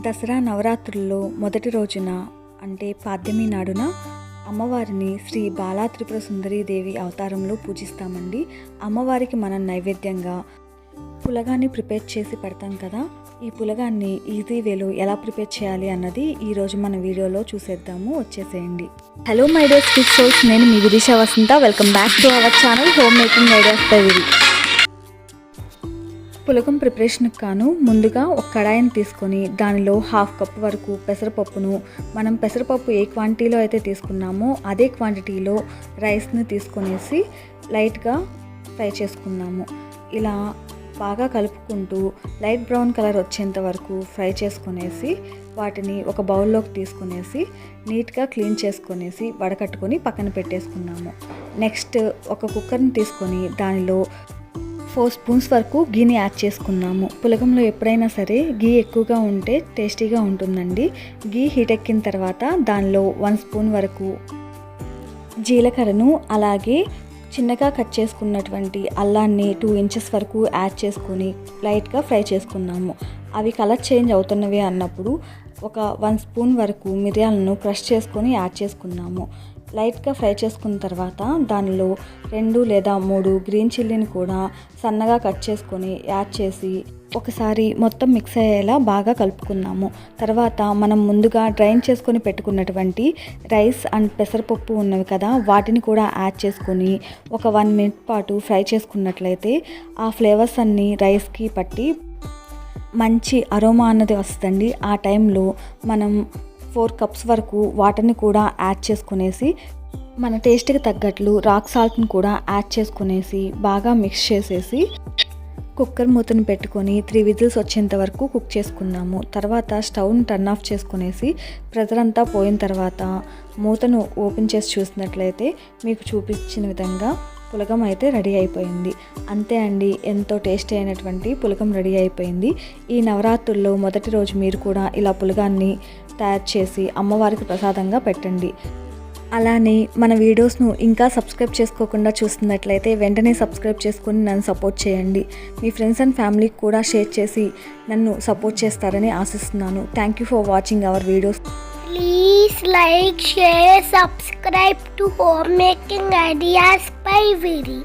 దసరా నవరాత్రుల్లో మొదటి రోజున అంటే పాద్యమి నాడున అమ్మవారిని శ్రీ బాలా త్రిపుర సుందరీదేవి అవతారంలో పూజిస్తామండి. అమ్మవారికి మనం నైవేద్యంగా పులగాన్ని ప్రిపేర్ చేసి పెడతాం కదా. ఈ పులగాన్ని ఈజీ వేలో ఎలా ప్రిపేర్ చేయాలి అన్నది ఈరోజు మన వీడియోలో చూసేద్దాము. వచ్చేసేయండి. Hello my dear sweet souls నేను మీ Vidisha Vasantha. Welcome back to our channel home making ideas by Viri పులగం ప్రిపరేషన్కి కాను ముందుగా ఒక కడాయిని తీసుకొని దానిలో హాఫ్ కప్ వరకు పెసరపప్పును మనం పెసరపప్పు ఏ క్వాంటిటీలో అయితే తీసుకున్నామో అదే క్వాంటిటీలో రైస్ని తీసుకొనేసి లైట్గా ఫ్రై చేసుకున్నాము. ఇలా బాగా కలుపుకుంటూ లైట్ బ్రౌన్ కలర్ వచ్చేంత వరకు ఫ్రై చేసుకునేసి వాటిని ఒక బౌల్లోకి తీసుకునేసి నీట్గా క్లీన్ చేసుకునేసి వడకట్టుకొని పక్కన పెట్టేసుకున్నాము. నెక్స్ట్ ఒక కుక్కర్ని తీసుకొని దానిలో ఫోర్ స్పూన్స్ వరకు గీని యాడ్ చేసుకున్నాము. పులగంలో ఎప్పుడైనా సరే గీ ఎక్కువగా ఉంటే టేస్టీగా ఉంటుందండి. గీ హీట్ ఎక్కిన తర్వాత దానిలో వన్ స్పూన్ వరకు జీలకర్రను అలాగే చిన్నగా కట్ చేసుకున్నటువంటి అల్లాన్ని టూ ఇంచెస్ వరకు యాడ్ చేసుకొని లైట్గా ఫ్రై చేసుకున్నాము. అవి కలర్ చేంజ్ అవుతున్నవి అన్నప్పుడు ఒక వన్ స్పూన్ వరకు మిరియాలను క్రష్ చేసుకొని యాడ్ చేసుకున్నాము. లైట్గా ఫ్రై చేసుకున్న తర్వాత దానిలో రెండు లేదా మూడు గ్రీన్ చిల్లీని కూడా సన్నగా కట్ చేసుకొని యాడ్ చేసి ఒకసారి మొత్తం మిక్స్ అయ్యేలా బాగా కలుపుకున్నాము. తర్వాత మనం ముందుగా డ్రైన్ చేసుకొని పెట్టుకున్నటువంటి రైస్ అండ్ పెసరపప్పు ఉన్నవి కదా వాటిని కూడా యాడ్ చేసుకొని ఒక వన్ మినిట్ పాటు ఫ్రై చేసుకున్నట్లయితే ఆ ఫ్లేవర్స్ అన్నీ రైస్కి పట్టి మంచి అరోమా అన్నది వస్తుందండి. ఆ టైంలో మనం ఫోర్ కప్స్ వరకు వాటర్ని కూడా యాడ్ చేసుకునేసి మన టేస్ట్కి తగ్గట్లు రాక్ సాల్ట్ని కూడా యాడ్ చేసుకునేసి బాగా మిక్స్ చేసేసి కుక్కర్ మూతను పెట్టుకొని త్రీ విజిల్స్ వచ్చేంత వరకు కుక్ చేసుకున్నాము. తర్వాత స్టవ్ని టర్న్ ఆఫ్ చేసుకునేసి ప్రెజర్ అంతా పోయిన తర్వాత మూతను ఓపెన్ చేసి చూసినట్లయితే మీకు చూపించిన విధంగా పులగం అయితే రెడీ అయిపోయింది. అంతే అండి ఎంతో టేస్టీ అయినటువంటి పులగం రెడీ అయిపోయింది. ఈ నవరాత్రుల్లో మొదటి రోజు మీరు కూడా ఇలా పులగాన్ని తయారు చేసి అమ్మవారికి ప్రసాదంగా పెట్టండి. అలానే మన వీడియోస్ను ఇంకా సబ్స్క్రైబ్ చేసుకోకుండా చూస్తున్నట్లయితే వెంటనే సబ్స్క్రైబ్ చేసుకుని నన్ను సపోర్ట్ చేయండి. మీ ఫ్రెండ్స్ అండ్ ఫ్యామిలీకి కూడా షేర్ చేసి నన్ను సపోర్ట్ చేస్తారని ఆశిస్తున్నాను. Thank you for watching our videos please like share subscribe to home making ideas by Viri